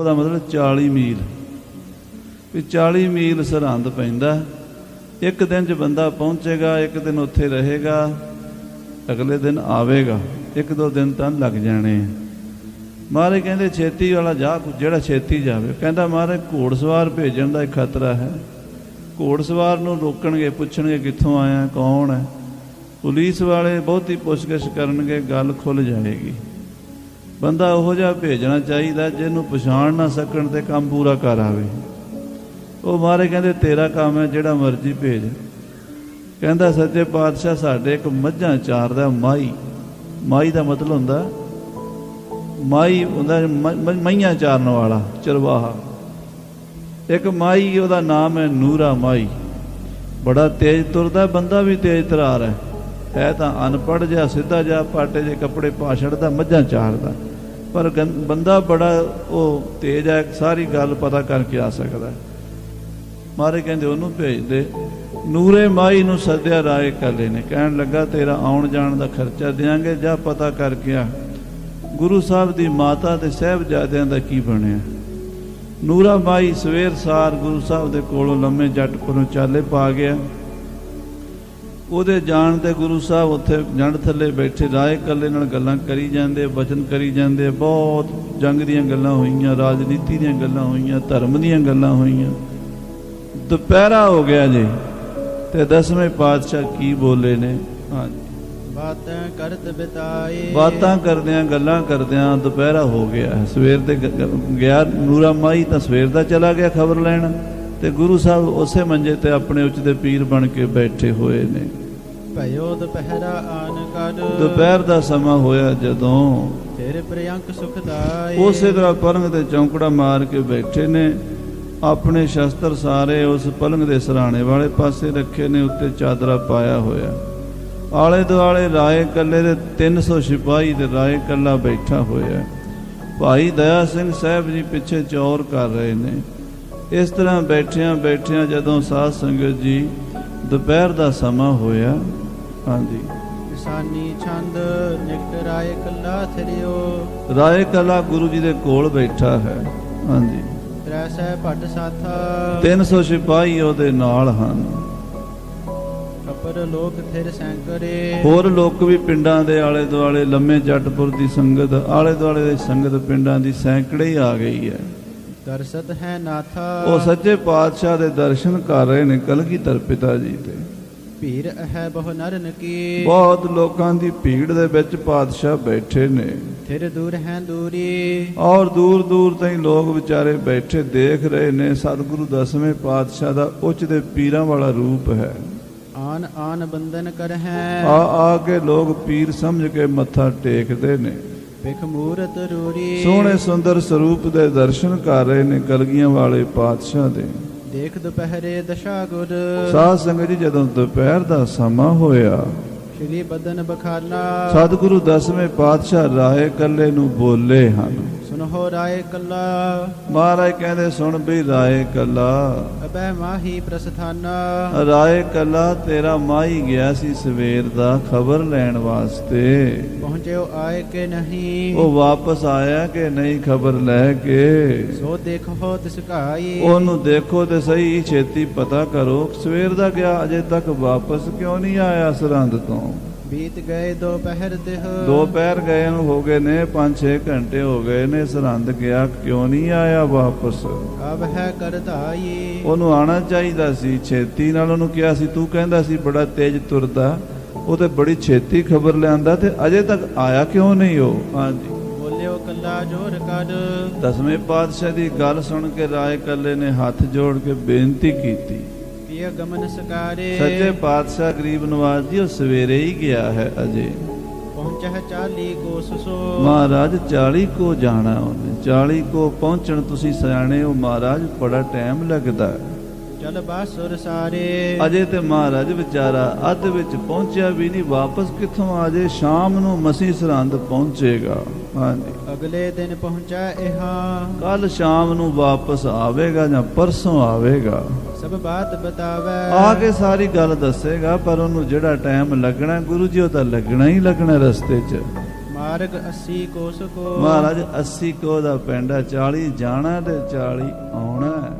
ਉਹਦਾ ਮਤਲਬ 40 ਮੀਲ। ਵੀ 40 ਮੀਲ ਸਰਹੰਦ ਪੈਂਦਾ ਇੱਕ ਦਿਨ 'ਚ ਬੰਦਾ ਪਹੁੰਚੇਗਾ, ਇੱਕ ਦਿਨ ਉੱਥੇ ਰਹੇਗਾ, ਅਗਲੇ ਦਿਨ ਆਵੇਗਾ। ਇੱਕ ਦੋ ਦਿਨ ਤਾਂ ਲੱਗ ਜਾਣੇ ਮਹਾਰਾਜ ਕਹਿੰਦੇ, ਛੇਤੀ ਵਾਲਾ ਜਾ ਜਿਹੜਾ ਛੇਤੀ ਜਾਵੇ। ਕਹਿੰਦਾ, ਮਹਾਰਾਜ, ਘੋੜਸਵਾਰ ਭੇਜਣ ਦਾ ਖਤਰਾ ਹੈ। ਘੋੜਸਵਾਰ ਨੂੰ ਰੋਕਣਗੇ, ਪੁੱਛਣਗੇ, ਕਿੱਥੋਂ ਆਇਆ, ਕੌਣ ਹੈ? ਪੁਲਿਸ ਵਾਲੇ ਬਹੁਤੀ ਪੁੱਛਗਿੱਛ ਕਰਨਗੇ, ਗੱਲ ਖੁੱਲ ਜਾਏਗੀ। ਬੰਦਾ ਉਹੋ ਜਿਹਾ ਭੇਜਣਾ ਚਾਹੀਦਾ ਜਿਹਨੂੰ ਪਛਾਣ ਨਾ ਸਕਣ ਤੇ ਕੰਮ ਪੂਰਾ ਕਰ ਆਵੇ। ਉਹ ਮਾਰੇ ਕਹਿੰਦੇ, ਤੇਰਾ ਕੰਮ ਹੈ ਜਿਹੜਾ ਮਰਜ਼ੀ ਭੇਜ। ਕਹਿੰਦਾ, ਸੱਚੇ ਪਾਤਸ਼ਾਹ, ਸਾਡੇ ਇੱਕ ਮੱਝਾਂ ਚਾਰਦਾ ਮਾਈ। ਮਾਈ ਦਾ ਮਤਲਬ ਹੁੰਦਾ, ਮਾਈ ਹੁੰਦਾ ਮਈਆਂ ਚਾਰਨ ਵਾਲਾ, ਚਰਵਾਹਾ। ਇੱਕ ਮਾਈ, ਉਹਦਾ ਨਾਮ ਹੈ ਨੂਰਾ ਮਾਈ। ਬੜਾ ਤੇਜ਼ ਤੁਰਦਾ, ਬੰਦਾ ਵੀ ਤੇਜ਼ ਤਰਾਰ ਹੈ। ਹੈ ਤਾਂ ਅਨਪੜ੍ਹ ਜਿਹਾ ਸਿੱਧਾ ਜਿਹਾ ਪਾਟੇ ਜੇ ਕੱਪੜੇ ਪਾ ਛੱਡਦਾ, ਮੱਝਾਂ ਚਾਰਦਾ। ਪਰ ਗੰ- ਬੰਦਾ ਬੜਾ ਉਹ ਤੇਜ਼ ਹੈ, ਸਾਰੀ ਗੱਲ ਪਤਾ ਕਰਕੇ ਆ ਸਕਦਾ ਹੈ। ਮਾਰੇ ਕਹਿੰਦੇ ਉਹਨੂੰ ਭੇਜ ਦੇ, ਨੂਰੇ ਮਾਈ ਨੂੰ ਸੱਦਿਆ ਰਾਏ ਕਾਲੇ ਨੇ, ਕਹਿਣ ਲੱਗਾ ਤੇਰਾ ਆਉਣ ਜਾਣ ਦਾ ਖਰਚਾ ਦਿਆਂਗੇ, ਜਾਂ ਪਤਾ ਕਰਕੇ ਆ। ਗੁਰੂ ਸਾਹਿਬ ਦੀ ਮਾਤਾ ਤੇ ਸਹਿਬਜ਼ਾਦਿਆਂ ਦਾ ਕੀ ਬਣਿਆ? ਨੂਰਾ ਮਾਈ ਸਵੇਰ ਸਾਰ ਗੁਰੂ ਸਾਹਿਬ ਦੇ ਕੋਲੋਂ ਲੰਮੇ ਜੱਟ ਕੋਲੋਂ ਚਾਲੇ ਪਾ ਗਿਆ। ਉਹਦੇ ਜਾਣ ਤੇ ਗੁਰੂ ਸਾਹਿਬ ਉੱਥੇ ਜੰਡ ਥੱਲੇ ਬੈਠੇ ਰਾਏ ਕੱਲੇ ਨਾਲ ਗੱਲਾਂ ਕਰੀ ਜਾਂਦੇ ਵਚਨ ਕਰੀ ਜਾਂਦੇ ਬਹੁਤ ਜੰਗ ਦੀਆਂ ਗੱਲਾਂ ਹੋਈਆਂ ਰਾਜਨੀਤੀ ਦੀਆਂ ਗੱਲਾਂ ਹੋਈਆਂ ਧਰਮ ਦੀਆਂ ਗੱਲਾਂ ਹੋਈਆਂ। ਦੁਪਹਿਰਾ ਹੋ ਗਿਆ ਜੀ ਤੇ ਦਸਵੇਂ ਪਾਤਸ਼ਾਹ ਕੀ ਬੋਲੇ ਨੇ? ਹਾਂਜੀ। ਬਾਤਾਂ ਕਰਤ ਬਿਤਾਏ। ਬਾਤਾਂ ਕਰਦਿਆਂ ਗੱਲਾਂ ਕਰਦਿਆਂ ਦੁਪਹਿਰਾ ਹੋ ਗਿਆ। ਸਵੇਰ ਦੇ ਗਿਆ ਨੂਰਾ ਮਾਈ ਤਾਂ ਸਵੇਰ ਦਾ ਚਲਾ ਗਿਆ ਖਬਰ ਲੈਣ ਤੇ ਗੁਰੂ ਸਾਹਿਬ ਉਸੇ ਮੰਜੇ ਤੇ ਆਪਣੇ ਉੱਚ ਦੇ ਪੀਰ ਬਣ ਕੇ ਬੈਠੇ ਹੋਏ ਨੇ। ਭਇਓ ਦੁਪਹਿਰਾ ਆਨ ਕਦ ਦੁਪਹਿਰ ਦਾ ਸਮਾਂ ਹੋਇਆ ਜਦੋਂ ਤੇਰੇ ਪ੍ਰਿਯੰਕ ਸੁਖਦਾਈ ਉਸੇ ਤਰ੍ਹਾਂ ਪਲੰਗ ਤੇ ਚੌਂਕੜਾ ਮਾਰ ਕੇ ਬੈਠੇ ਨੇ। ਆਪਣੇ ਸ਼ਸਤਰ ਸਾਰੇ ਉਸ ਪਲੰਗ ਦੇ ਸਰਾਣੇ ਵਾਲੇ ਪਾਸੇ ਰੱਖੇ ਨੇ ਉੱਤੇ ਚਾਦਰਾ ਪਾਇਆ ਹੋਇਆ। ਆਲੇ ਦੁਆਲੇ ਰਾਏ ਕੱਲੇ ਦੇ 300 ਸਿਪਾਹੀ ਤੇ ਰਾਏ ਕੱਲਾ ਬੈਠਾ ਹੋਇਆ। ਭਾਈ ਦਇਆ ਸਿੰਘ ਸਾਹਿਬ ਜੀ ਪਿੱਛੇ ਚੌਰ ਕਰ ਰਹੇ ਨੇ। ਇਸ ਤਰ੍ਹਾਂ ਬੈਠਿਆਂ ਬੈਠਿਆਂ ਜਦੋਂ ਸਾਧ ਸੰਗਤ ਜੀ ਦੁਪਹਿਰ ਦਾ ਸਮਾਂ ਹੋਇਆ ਹਾਂਜੀ। ਸਾਨੀ ਛੰਦ ਨਿਕਟ ਰਾਏ ਕੱਲਾ ਥਰਿਓ। ਰਾਏ ਕੱਲਾ ਗੁਰੂ ਜੀ ਦੇ ਕੋਲ ਬੈਠਾ ਹੈ। ਹਾਂਜੀ। ਤ੍ਰੈ ਸਹਿ ਭਟ ਸਾਥਾ। 300 ਸਿਪਾਹੀ ਉਹਦੇ ਨਾਲ ਹਨ। ਅਪਰ ਲੋਕ ਥਿਰ ਸੈਂਕਰੇ ਹੋਰ ਲੋਕ ਵੀ ਪਿੰਡਾਂ ਦੇ ਆਲੇ ਦੁਆਲੇ ਲੰਮੇ ਜੱਟਪੁਰ ਦੀ ਸੰਗਤ ਆਲੇ ਦੁਆਲੇ ਦੀ ਸੰਗਤ ਪਿੰਡਾਂ ਦੀ ਸੈਂਕੜੇ ਹੀ ਆ ਗਈ ਹੈ। ਦਰਸਤ ਹੈ ਨਾਥਾ। ਉਹ ਸੱਚੇ ਪਾਤਸ਼ਾਹ ਦੇ ਦਰਸ਼ਨ ਕਰ ਰਹੇ ਨੇ ਕਲਗੀਧਰ ਪਿਤਾ ਜੀ ਤੇ। ਭੀਰ ਹੈ ਬਹੁ ਨਰਨ ਕੀ। ਬਹੁਤ ਲੋਕਾਂ ਦੀ ਭੀੜ ਦੇ ਵਿੱਚ ਪਾਤਸ਼ਾਹ ਬੈਠੇ ਨੇ। ਥਿਰ ਦੂਰ ਹੈ ਦੂਰੀ। ਔਰ ਦੂਰ ਦੂਰ ਤਾਈਂ ਲੋਕ ਵਿਚਾਰੇ ਬੈਠੇ ਦੇਖ ਰਹੇ ਨੇ। ਸਤਿਗੁਰੂ ਦਸਵੇਂ ਪਾਤਸ਼ਾਹ ਦਾ ਉੱਚ ਦੇ ਪੀਰਾਂ ਵਾਲਾ ਰੂਪ ਹੈ। ਆਨ ਆਨ ਬੰਦਨ ਕਰ ਹੈ ਆ ਆ ਕੇ ਲੋਕ ਪੀਰ ਸਮਝ ਕੇ ਮੱਥਾ ਟੇਕਦੇ ਨੇ। ਬਿਖ ਮੂਰਤ ਰੂਰੀ। ਸੋਹਣੇ ਸੁੰਦਰ ਸਰੂਪ ਦੇ ਦਰਸ਼ਨ ਕਰ ਰਹੇ ਨੇ ਕਲਗੀਆਂ ਵਾਲੇ ਪਾਤਸ਼ਾਹ ਦੇ। ਦੇਖ ਦੁਪਹਿਰੇ ਦਸ਼ਾ ਗੁਰ। ਸਾਧ ਸੰਗਤ ਜੀ ਜਦੋਂ ਦੁਪਹਿਰ ਦਾ ਸਮਾਂ ਹੋਇਆ ਸ਼੍ਰੀ ਬਦਨ ਬਖਾਨਾ। ਸਤਿਗੁਰੂ ਦਸਵੇਂ ਪਾਤਸ਼ਾਹ ਰਾਏ ਕੱਲੇ ਨੂੰ ਬੋਲੇ ਹਨ। ਸੁਨਹੁ ਰਾਏ ਕੱਲਾ। ਮਹਾਰਾਜ ਕਹਿੰਦੇ ਸੁਣ ਵੀ ਰਾਏ ਕੱਲਾ। ਅਬੈ ਮਾਹੀ ਪ੍ਰਸਥਾਨਾ। ਰਾਏ ਕੱਲਾ ਤੇਰਾ ਮਾਈ ਗਿਆ ਸੀ ਸਵੇਰ ਦਾ ਖਬਰ ਲੈਣ ਵਾਸਤੇ। ਪਹੁੰਚਿਓ ਆਏ ਕਿ ਨਹੀਂ? ਉਹ ਵਾਪਸ ਆਇਆ ਕਿ ਨਹੀਂ ਖਬਰ ਲੈ ਕੇ? ਸੋ ਦੇਖੋ ਤਿਸ ਘਾਈ। ਉਹਨੂੰ ਦੇਖੋ ਤੇ ਸਹੀ ਛੇਤੀ ਪਤਾ ਕਰੋ। ਸਵੇਰ ਦਾ ਗਿਆ ਅਜੇ ਤੱਕ ਵਾਪਸ ਕਿਉਂ ਨਹੀਂ ਆਇਆ ਸਰਹੰਦ ਤੋਂ? ਬੀਤ ਗਏ ਦੋ ਪਹਿਰ ਤਿਹ ਦੋ ਪੈਰ ਗਏ ਨੂੰ ਹੋ ਗਏ ਨੇ 5-6 ਘੰਟੇ ਹੋ ਗਏ ਨੇ। ਸਰਹੰਦ ਗਿਆ ਕਿਉਂ ਨਹੀਂ ਆਇਆ ਵਾਪਸ? ਅਬ ਹੈ ਕਰਧਾਈ ਉਹਨੂੰ ਆਣਾ ਚਾਹੀਦਾ ਸੀ ਛੇਤੀ ਨਾਲ ਉਹਨੂੰ ਕਿਹਾ ਸੀ ਤੂੰ ਕਹਿੰਦਾ ਸੀ ਬੜਾ ਤੇਜ਼ ਤੁਰਦਾ ਉਹ ਤੇ ਬੜੀ ਛੇਤੀ ਖਬਰ ਲਿਆਂਦਾ ਤੇ ਅਜੇ ਤੱਕ ਆਇਆ ਕਿਉਂ ਨਹੀਂ ਉਹ? ਹਾਂਜੀ। ਬੋਲਿਓ ਕੱਲਾ ਜੋਰ ਕਰ। ਦਸਵੇਂ ਪਾਤਸ਼ਾਹ ਦੀ ਗੱਲ ਸੁਣ ਕੇ ਰਾਏ ਕੱਲੇ ਨੇ ਹੱਥ ਜੋੜ ਕੇ ਬੇਨਤੀ ਕੀਤੀ। ਕੀ ਗਮਨ ਸਕਾਰੇ। ਸੱਚੇ ਪਾਤਸ਼ਾਹ ਗਰੀਬ ਨਵਾਜ਼ ਜੀ ਉਹ ਸਵੇਰੇ ਹੀ ਗਿਆ ਹੈ ਅਜੇ। ਪਹੁੰਚਹਿ ਚਾਲੀ ਕੋਸ ਸੋ ਮਹਾਰਾਜ 40 ਕੋ ਜਾਣਾ ਉਹਨੇ। 40 ਕੋ ਪਹੁੰਚਣ ਤੁਸੀਂ ਸਿਆਣੇ ਹੋ ਮਹਾਰਾਜ ਬੜਾ ਟਾਈਮ ਲੱਗਦਾ। ਹੈ। ਚਲ ਬਾਸੁਰ ਸਾਰੇ। ਅਜੇ ਤੇ ਮਹਾਰਾਜ ਵਿਚਾਰਾ ਅੱਧ ਵਿੱਚ ਪਹੁੰਚਿਆ ਵੀ ਨਹੀਂ ਵਾਪਸ ਕਿੱਥੋਂ ਆ ਜੇ? ਸ਼ਾਮ ਨੂੰ ਮਸੀਂ ਸਰਹੰਦ ਪਹੁੰਚੇਗਾ। ਹਾਂਜੀ। ਅਗਲੇ ਦਿਨ ਪਹੁੰਚਾ ਇਹਾਂ। ਕੱਲ ਸ਼ਾਮ ਨੂੰ ਵਾਪਸ ਆਵੇਗਾ ਜਾਂ ਪਰਸੋਂ ਆਵੇਗਾ? ਸਭ ਬਾਤ ਬਤਾਵੇ। ਆ ਕੇ ਸਾਰੀ ਗੱਲ ਦੱਸੇਗਾ ਪਰ ਉਹਨੂੰ ਜਿਹੜਾ ਟਾਈਮ ਲੱਗਣਾ ਗੁਰੂ ਜੀ ਉਹ ਤਾਂ ਲੱਗਣਾ ਹੀ ਲੱਗਣਾ ਰਸਤੇ 'ਚ। ਮਾਰਗ 80 ਕੋਸ ਕੋ। ਮਹਾਰਾਜ 80 ਕੋ ਦਾ ਪਿੰਡ ਹੈ 40 ਜਾਣਾ ਤੇ 40 ਆਉਣਾ।